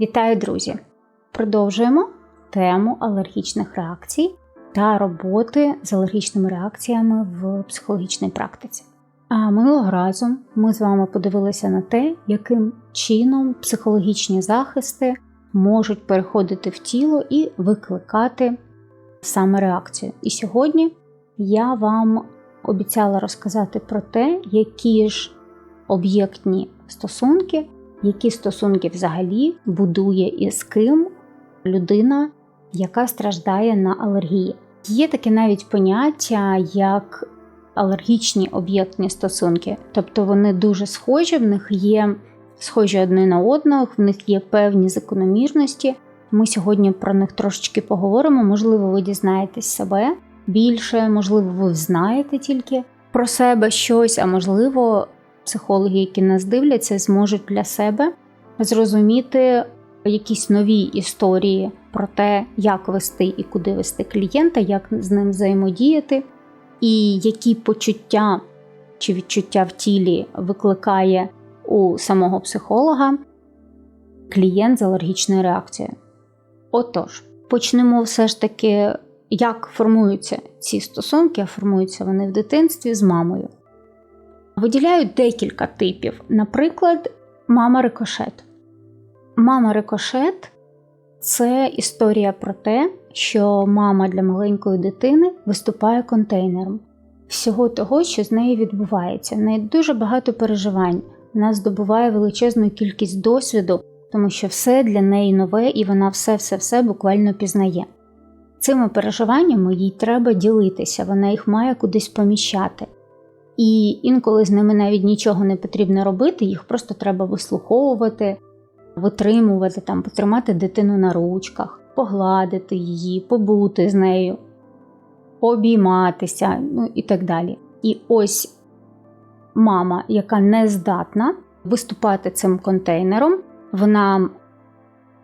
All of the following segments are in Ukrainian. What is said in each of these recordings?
Вітаю, друзі! Продовжуємо тему алергічних реакцій та роботи з алергічними реакціями в психологічній практиці. А минулого разу ми з вами подивилися на те, яким чином психологічні захисти можуть переходити в тіло і викликати саме реакцію. І сьогодні я вам обіцяла розказати про те, які ж об'єктні стосунки, які стосунки взагалі будує і з ким людина, яка страждає на алергії. Є таке навіть поняття як алергічні об'єктні стосунки, тобто вони дуже схожі, в них є схожі одне на одного, в них є певні закономірності. Ми сьогодні про них трошечки поговоримо. Можливо, ви дізнаєтесь себе більше, можливо, ви знаєте тільки про себе щось, а можливо, психологи, які нас дивляться, зможуть для себе зрозуміти якісь нові історії про те, як вести і куди вести клієнта, як з ним взаємодіяти, і які почуття чи відчуття в тілі викликає у самого психолога клієнт з алергічною реакцією. Отож, почнемо все ж таки, як формуються ці стосунки, а формуються вони в дитинстві з мамою. Виділяють декілька типів. Наприклад, мама рикошет. Мама рикошет це історія про те, що мама для маленької дитини виступає контейнером всього того, що з нею відбувається. В неї дуже багато переживань. Вона здобуває величезну кількість досвіду, тому що все для неї нове і вона все-все-все буквально пізнає. Цими переживаннями їй треба ділитися, вона їх має кудись поміщати. І інколи з ними навіть нічого не потрібно робити, їх просто треба вислуховувати, витримувати, там, потримати дитину на ручках, погладити її, побути з нею, обійматися, ну і так далі. І ось мама, яка не здатна виступати цим контейнером, вона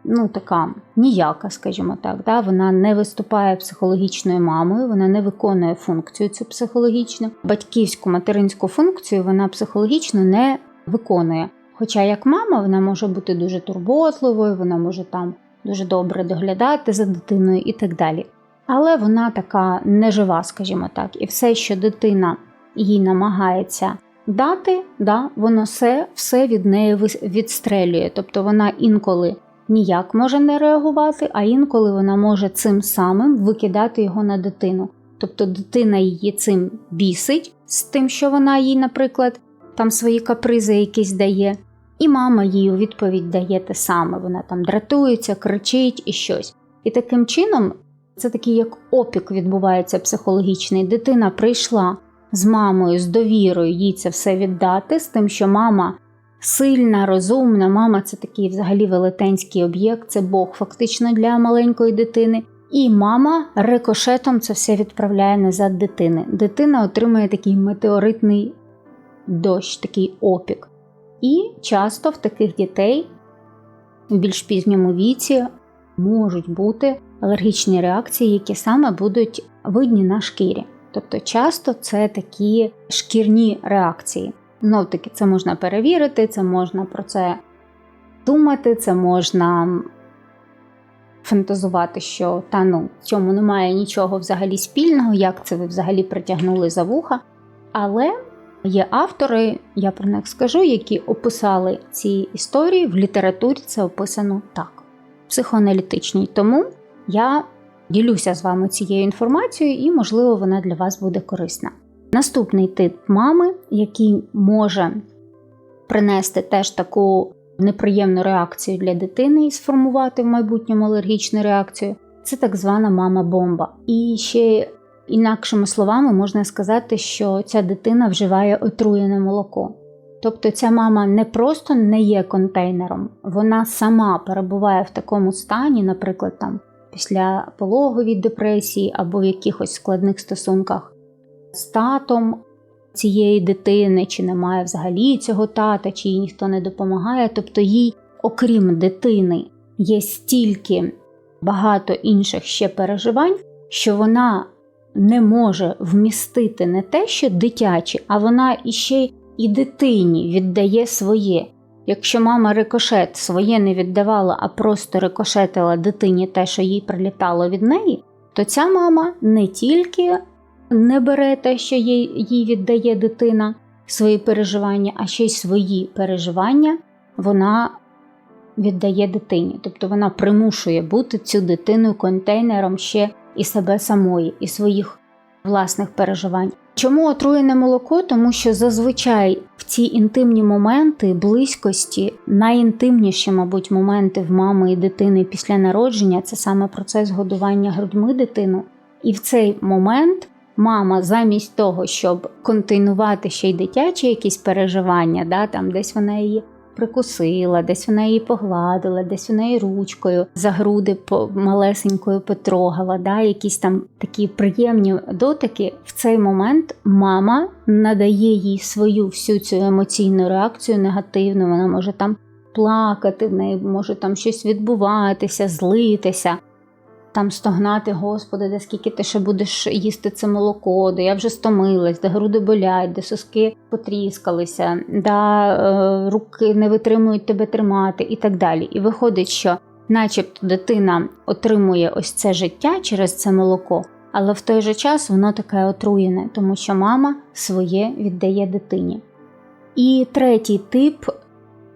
ну, така ніяка, скажімо так, да? вона не виступає психологічною мамою, вона не виконує функцію цю психологічну. Батьківську материнську функцію вона психологічно не виконує. Хоча як мама вона може бути дуже турботливою, вона може там дуже добре доглядати за дитиною і так далі. Але вона така нежива, скажімо так, і все, що дитина їй намагається дати, да, воно все все від неї відстрелює. Тобто вона інколи ніяк може не реагувати, а інколи вона може цим самим викидати його на дитину. Тобто дитина її цим бісить з тим, що вона їй, наприклад, там свої капризи якісь дає, і мама їй у відповідь дає те саме. Вона там дратується, кричить і щось. І таким чином, це такий як опік відбувається психологічний. Дитина прийшла з мамою, з довірою їй це все віддати, з тим, що мама сильна, розумна, мама це такий взагалі велетенський об'єкт, це Бог фактично для маленької дитини. І мама рикошетом це все відправляє назад дитини. Дитина отримує такий метеоритний дощ, такий опік. І часто в таких дітей в більш пізньому віці можуть бути алергічні реакції, які саме будуть видні на шкірі. Тобто часто це такі шкірні реакції. Знов таки, це можна перевірити, це можна про це думати, це можна фантазувати, що та ну, в цьому немає нічого взагалі спільного, як це ви взагалі притягнули за вуха. Але є автори, я про них скажу, які описали ці історії в літературі це описано так, психоаналітичній. Тому я ділюся з вами цією інформацією, і, можливо, вона для вас буде корисна. Наступний тип мами, який може принести теж таку неприємну реакцію для дитини і сформувати в майбутньому алергічну реакцію, це так звана мама-бомба. І ще інакшими словами можна сказати, що ця дитина вживає отруєне молоко. Тобто ця мама не просто не є контейнером, вона сама перебуває в такому стані, наприклад, там після пологовій депресії або в якихось складних стосунках з татом цієї дитини, чи немає взагалі цього тата, чи їй ніхто не допомагає. Тобто їй, окрім дитини, є стільки багато інших ще переживань, що вона не може вмістити не те, що дитяче, а вона іще і дитині віддає своє. Якщо мама рикошет своє не віддавала, а просто рикошетила дитині те, що їй прилітало від неї, то ця мама не тільки не бере те, що їй, віддає дитина, свої переживання, а ще й свої переживання вона віддає дитині. Тобто вона примушує бути цю дитиною контейнером ще і себе самої, і своїх власних переживань. Чому отруєне молоко? Тому що зазвичай в ці інтимні моменти близькості, найінтимніші, мабуть, моменти в мами і дитини після народження це саме процес годування грудьми дитину. І в цей момент мама, замість того, щоб континувати ще й дитячі якісь переживання, да, там десь вона її прикусила, десь вона її погладила, десь вона її ручкою за груди малесенькою потрогала, да, якісь там такі приємні дотики. В цей момент мама надає їй свою всю цю емоційну реакцію негативну. Вона може там плакати, в неї може там щось відбуватися, злитися там стогнати, Господи, де скільки ти ще будеш їсти це молоко, де я вже стомилась, де груди болять, де соски потріскалися, да е, руки не витримують тебе тримати і так далі. І виходить, що, начебто, дитина отримує ось це життя через це молоко, але в той же час воно таке отруєне, тому що мама своє віддає дитині. І третій тип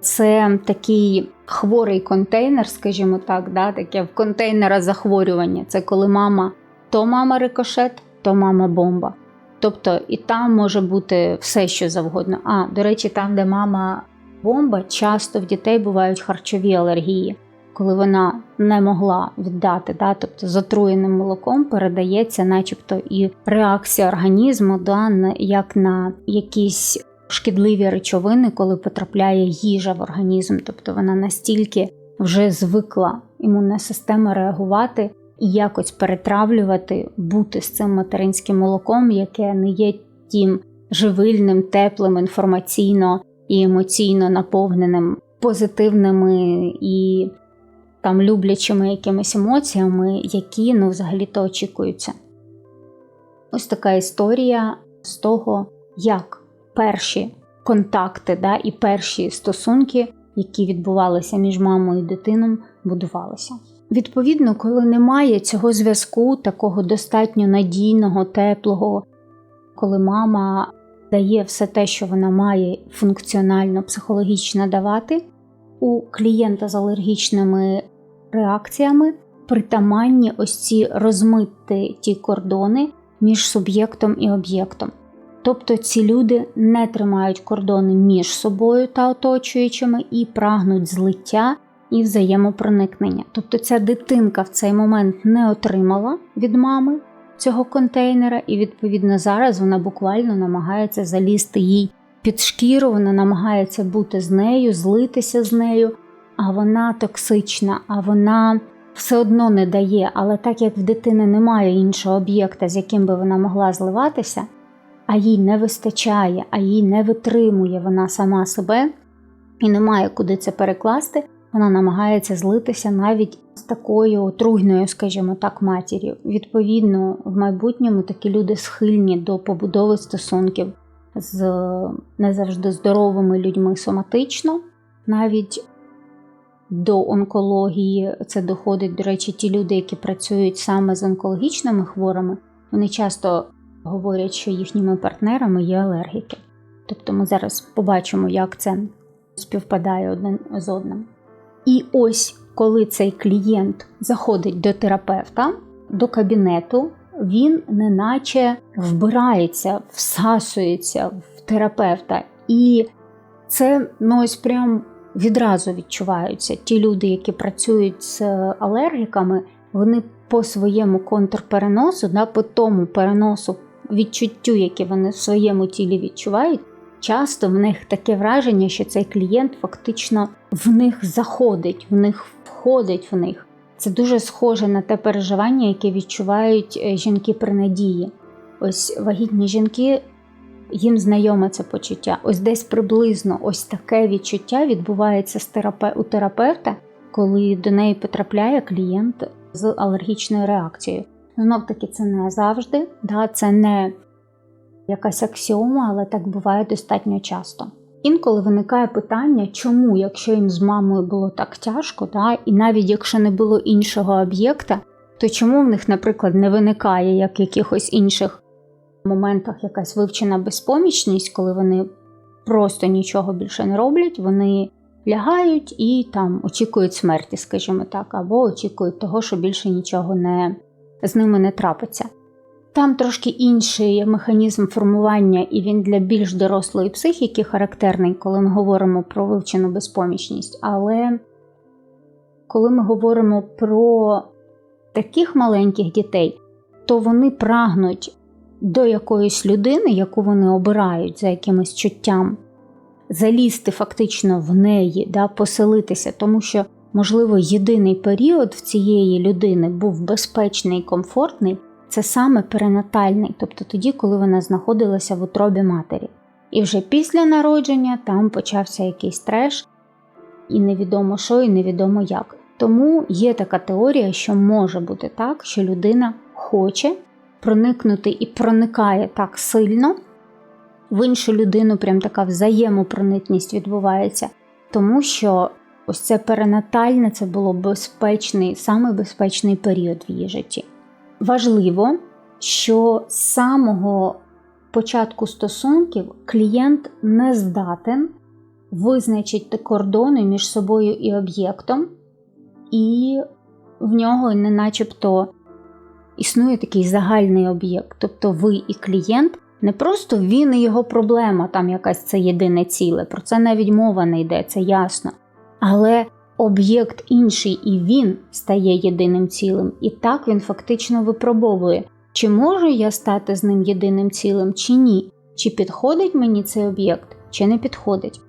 це такий хворий контейнер, скажімо так, да, таке в контейнера захворювання. Це коли мама то мама рикошет, то мама бомба. Тобто і там може бути все, що завгодно. А, до речі, там, де мама бомба, часто в дітей бувають харчові алергії, коли вона не могла віддати, да, тобто з отруєним молоком передається, начебто, і реакція організму, да, як на якісь шкідливі речовини, коли потрапляє їжа в організм, тобто вона настільки вже звикла імунна система реагувати і якось перетравлювати, бути з цим материнським молоком, яке не є тим живильним, теплим, інформаційно і емоційно наповненим позитивними і там люблячими якимись емоціями, які ну, взагалі-то очікуються. Ось така історія з того, як перші контакти да, і перші стосунки, які відбувалися між мамою і дитином, будувалися. Відповідно, коли немає цього зв'язку, такого достатньо надійного, теплого, коли мама дає все те, що вона має функціонально, психологічно давати, у клієнта з алергічними реакціями притаманні ось ці розмити ті кордони між суб'єктом і об'єктом. Тобто ці люди не тримають кордони між собою та оточуючими і прагнуть злиття і взаємопроникнення. Тобто ця дитинка в цей момент не отримала від мами цього контейнера, і, відповідно, зараз вона буквально намагається залізти їй під шкіру, вона намагається бути з нею, злитися з нею, а вона токсична, а вона. Все одно не дає, але так як в дитини немає іншого об'єкта, з яким би вона могла зливатися, а їй не вистачає, а їй не витримує вона сама себе і немає куди це перекласти, вона намагається злитися навіть з такою отруйною, скажімо так, матір'ю. Відповідно, в майбутньому такі люди схильні до побудови стосунків з не завжди здоровими людьми соматично, навіть до онкології це доходить, до речі, ті люди, які працюють саме з онкологічними хворими, вони часто говорять, що їхніми партнерами є алергіки. Тобто ми зараз побачимо, як це співпадає один з одним. І ось коли цей клієнт заходить до терапевта, до кабінету, він неначе вбирається, всасується в терапевта. І це ну ось прям відразу відчуваються. Ті люди, які працюють з алергіками, вони по своєму контрпереносу, да, по тому переносу відчуттю, яке вони в своєму тілі відчувають, часто в них таке враження, що цей клієнт фактично в них заходить, в них входить в них. Це дуже схоже на те переживання, яке відчувають е, жінки при надії. Ось вагітні жінки, їм знайоме це почуття. Ось десь приблизно ось таке відчуття відбувається у терапевта, коли до неї потрапляє клієнт з алергічною реакцією. Знов таки, це не завжди, да, це не якась аксіома, але так буває достатньо часто. Інколи виникає питання, чому, якщо їм з мамою було так тяжко, да, і навіть якщо не було іншого об'єкта, то чому в них, наприклад, не виникає як в якихось інших моментах якась вивчена безпомічність, коли вони просто нічого більше не роблять, вони лягають і там очікують смерті, скажімо так, або очікують того, що більше нічого не, з ними не трапиться. Там трошки інший механізм формування, і він для більш дорослої психіки характерний, коли ми говоримо про вивчену безпомічність. Але коли ми говоримо про таких маленьких дітей, то вони прагнуть до якоїсь людини, яку вони обирають за якимось чуттям, залізти фактично в неї, да, поселитися, тому що, можливо, єдиний період в цієї людини був безпечний і комфортний, це саме перинатальний, тобто тоді, коли вона знаходилася в утробі матері. І вже після народження там почався якийсь треш, і невідомо що, і невідомо як. Тому є така теорія, що може бути так, що людина хоче проникнути і проникає так сильно, в іншу людину прям така взаємопроникність відбувається, тому що ось це перинатальне це було безпечний, саме безпечний період в її житті. Важливо, що з самого початку стосунків клієнт не здатен визначити кордони між собою і об'єктом, і в нього не начебто існує такий загальний об'єкт, тобто ви і клієнт. Не просто він і його проблема, там якась це єдине ціле, про це навіть мова не йде, це ясно. Але об'єкт інший і він стає єдиним цілим, і так він фактично випробовує, чи можу я стати з ним єдиним цілим, чи ні, чи підходить мені цей об'єкт, чи не підходить.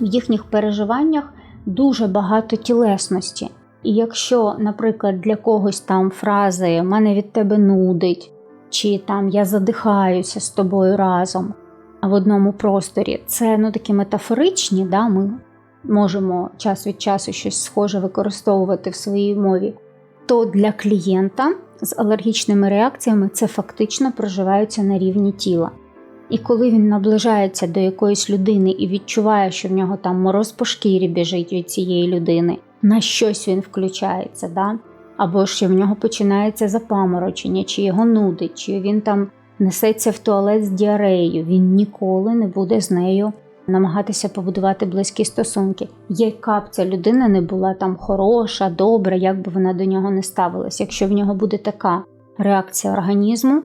В їхніх переживаннях дуже багато тілесності. І якщо, наприклад, для когось там фрази мене від тебе нудить, чи там я задихаюся з тобою разом в одному просторі, це ну такі метафоричні, да, ми можемо час від часу щось схоже використовувати в своїй мові, то для клієнта з алергічними реакціями це фактично проживається на рівні тіла. І коли він наближається до якоїсь людини і відчуває, що в нього там мороз по шкірі біжить від цієї людини, на щось він включається, да? або що в нього починається запаморочення, чи його нудить, чи він там несеться в туалет з діареєю, він ніколи не буде з нею намагатися побудувати близькі стосунки. Яка б ця людина не була там хороша, добра, як би вона до нього не ставилась. Якщо в нього буде така реакція організму,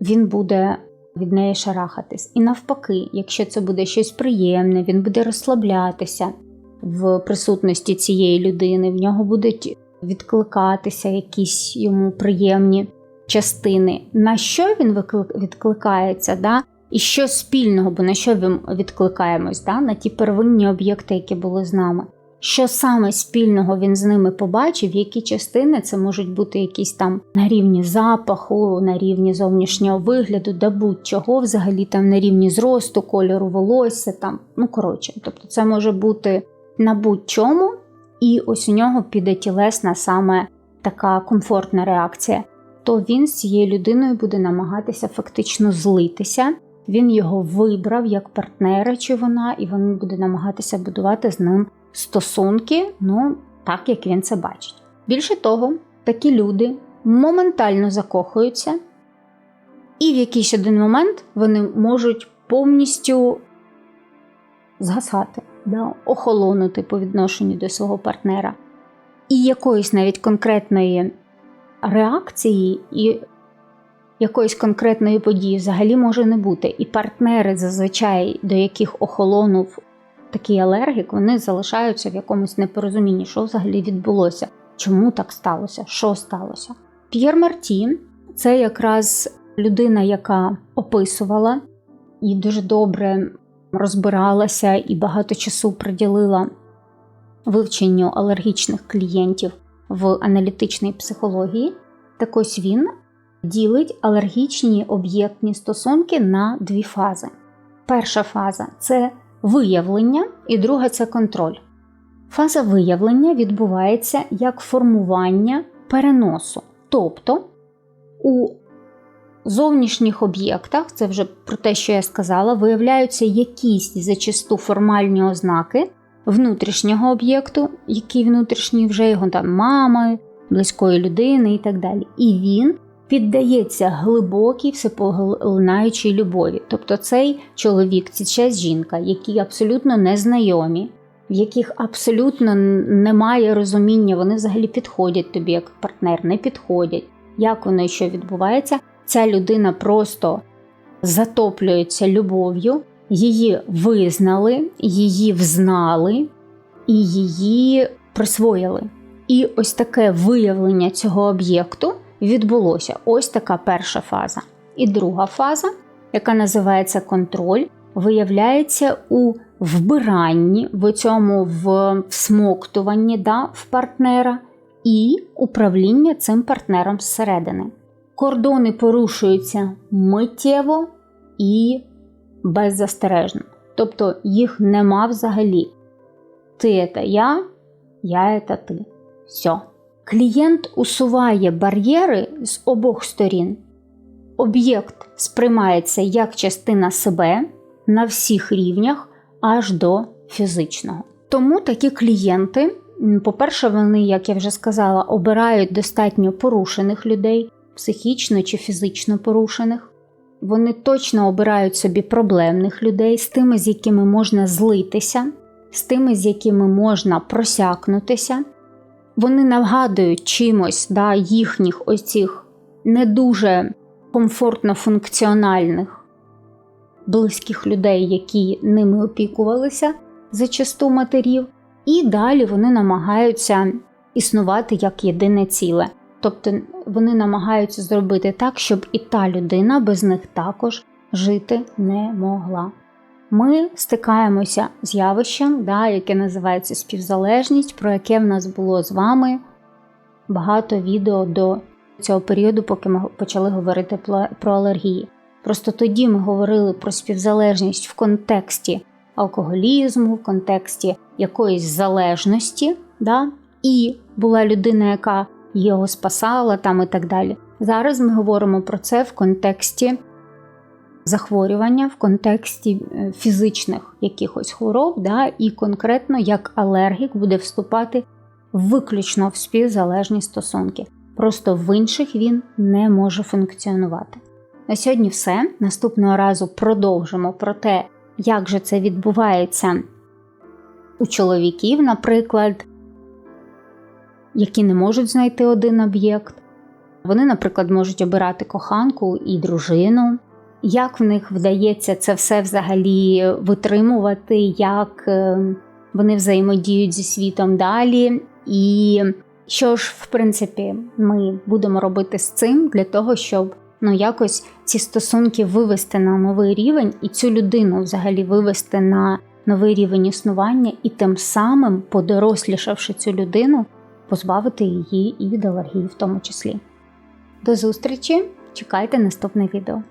він буде від неї шарахатись. І навпаки, якщо це буде щось приємне, він буде розслаблятися в присутності цієї людини, в нього будуть відкликатися якісь йому приємні частини. На що він відкликається? Да? І що спільного, бо на що відкликаємось, да? на ті первинні об'єкти, які були з нами. Що саме спільного він з ними побачив, які частини це можуть бути якісь там на рівні запаху, на рівні зовнішнього вигляду, да будь-чого, взагалі там на рівні зросту, кольору волосся, там, ну коротше, тобто це може бути на будь-чому, і ось у нього піде тілесна саме така комфортна реакція, то він з цією людиною буде намагатися фактично злитися. Він його вибрав як партнера, чи вона, і він буде намагатися будувати з ним стосунки, ну так як він це бачить. Більше того, такі люди моментально закохуються, і в якийсь один момент вони можуть повністю згасати, да, охолонути по відношенню до свого партнера. І якоїсь навіть конкретної реакції і якоїсь конкретної події взагалі може не бути. І партнери, зазвичай, до яких охолонув такий алергік, вони залишаються в якомусь непорозумінні, що взагалі відбулося, чому так сталося, що сталося. П'єр Марті це якраз людина, яка описувала і дуже добре розбиралася і багато часу приділила вивченню алергічних клієнтів в аналітичній психології. Так ось він ділить алергічні об'єктні стосунки на дві фази. Перша фаза це виявлення, і друга це контроль. Фаза виявлення відбувається як формування переносу. Тобто у зовнішніх об'єктах, це вже про те, що я сказала, виявляються якісь зачасту формальні ознаки внутрішнього об'єкту, який внутрішній вже його там мами, близької людини і так далі. І він піддається глибокій всепоглинаючій любові. Тобто цей чоловік, ця жінка, які абсолютно незнайомі, в яких абсолютно немає розуміння, вони взагалі підходять тобі як партнер, не підходять. Як воно і що відбувається, ця людина просто затоплюється любов'ю, її визнали, її взнали і її присвоїли. І ось таке виявлення цього об'єкту відбулося. Ось така перша фаза. І друга фаза, яка називається контроль, виявляється у вбиранні, в цьому всмоктуванні да, в партнера і управління цим партнером зсередини. Кордони порушуються миттєво і беззастережно. Тобто їх нема взагалі. Ти це я, я це ти. Все. Клієнт усуває бар'єри з обох сторін. Об'єкт сприймається як частина себе на всіх рівнях аж до фізичного. Тому такі клієнти, по-перше, вони, як я вже сказала, обирають достатньо порушених людей, психічно чи фізично порушених. Вони точно обирають собі проблемних людей з тими, з якими можна злитися, з тими, з якими можна просякнутися вони нагадують чимось да, їхніх ось цих не дуже комфортно функціональних близьких людей, які ними опікувалися зачасту матерів, і далі вони намагаються існувати як єдине ціле. Тобто вони намагаються зробити так, щоб і та людина без них також жити не могла ми стикаємося з явищем, да, яке називається співзалежність, про яке в нас було з вами багато відео до цього періоду, поки ми почали говорити про алергії. Просто тоді ми говорили про співзалежність в контексті алкоголізму, в контексті якоїсь залежності, да? і була людина, яка його спасала там і так далі. Зараз ми говоримо про це в контексті захворювання в контексті е, фізичних якихось хвороб, да, і конкретно як алергік буде вступати виключно в співзалежні стосунки. Просто в інших він не може функціонувати. На сьогодні все. Наступного разу продовжимо про те, як же це відбувається у чоловіків, наприклад, які не можуть знайти один об'єкт. Вони, наприклад, можуть обирати коханку і дружину, як в них вдається це все взагалі витримувати, як е, вони взаємодіють зі світом далі, і що ж, в принципі, ми будемо робити з цим для того, щоб ну якось ці стосунки вивести на новий рівень, і цю людину взагалі вивести на новий рівень існування, і тим самим, подорослішавши цю людину, позбавити її і від алергії в тому числі. До зустрічі! Чекайте наступне відео.